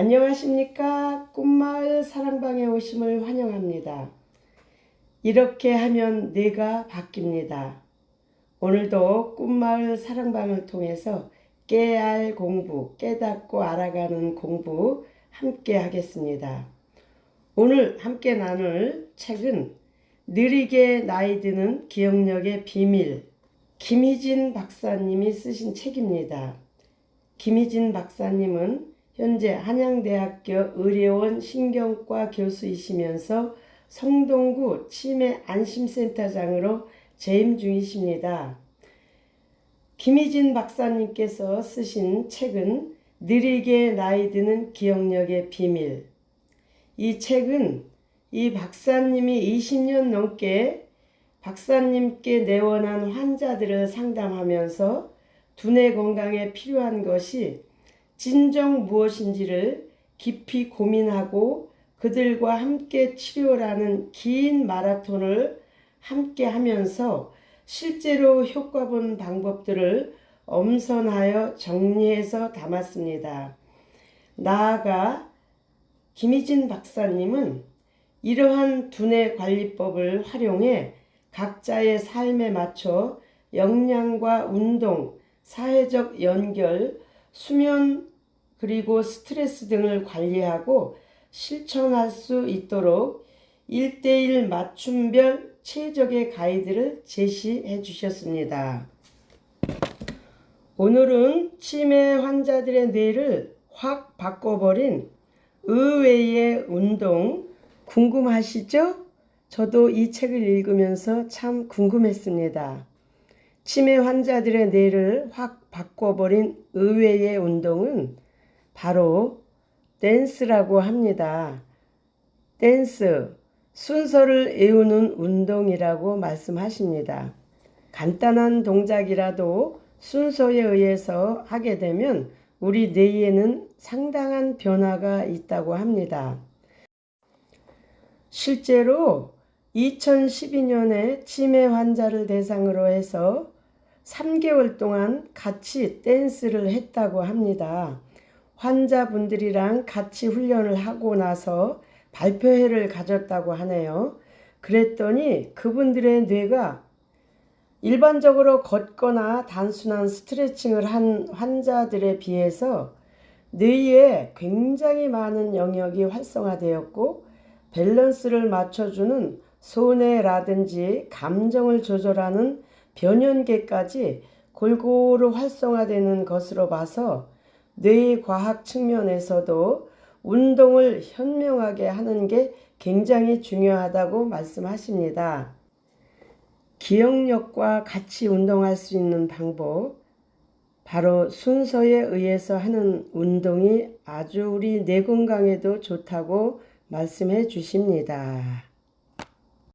안녕하십니까? 꿈마을 사랑방에 오심을 환영합니다. 이렇게 하면 뇌가 바뀝니다. 오늘도 꿈마을 사랑방을 통해서 깨알 공부, 깨닫고 알아가는 공부 함께 하겠습니다. 오늘 함께 나눌 책은 느리게 나이 드는 기억력의 비밀, 김희진 박사님이 쓰신 책입니다. 김희진 박사님은 현재 한양대학교 의료원 신경과 교수이시면서 성동구 치매 안심센터장으로 재임 중이십니다. 김희진 박사님께서 쓰신 책은 느리게 나이 드는 기억력의 비밀. 이 책은 이 박사님이 20년 넘게 박사님께 내원한 환자들을 상담하면서 두뇌 건강에 필요한 것이 진정 무엇인지를 깊이 고민하고 그들과 함께 치료라는 긴 마라톤을 함께 하면서 실제로 효과 본 방법들을 엄선하여 정리해서 담았습니다. 나아가 김희진 박사님은 이러한 두뇌 관리법을 활용해 각자의 삶에 맞춰 역량과 운동, 사회적 연결, 수면 그리고 스트레스 등을 관리하고 실천할 수 있도록 1대1 맞춤별 최적의 가이드를 제시해 주셨습니다. 오늘은 치매 환자들의 뇌를 확 바꿔버린 의외의 운동 궁금하시죠? 저도 이 책을 읽으면서 참 궁금했습니다. 치매 환자들의 뇌를 확 바꿔버린 의외의 운동은 바로 댄스라고 합니다. 댄스, 순서를 외우는 운동이라고 말씀하십니다. 간단한 동작이라도 순서에 의해서 하게 되면 우리 뇌에는 상당한 변화가 있다고 합니다. 실제로 2012년에 치매 환자를 대상으로 해서 3개월 동안 같이 댄스를 했다고 합니다. 환자분들이랑 같이 훈련을 하고 나서 발표회를 가졌다고 하네요. 그랬더니 그분들의 뇌가 일반적으로 걷거나 단순한 스트레칭을 한 환자들에 비해서 뇌에 굉장히 많은 영역이 활성화되었고 밸런스를 맞춰주는 손해라든지 감정을 조절하는 변연계까지 골고루 활성화되는 것으로 봐서 뇌과학 측면에서도 운동을 현명하게 하는 게 굉장히 중요하다고 말씀하십니다. 기억력과 같이 운동할 수 있는 방법, 바로 순서에 의해서 하는 운동이 아주 우리 뇌 건강에도 좋다고 말씀해 주십니다.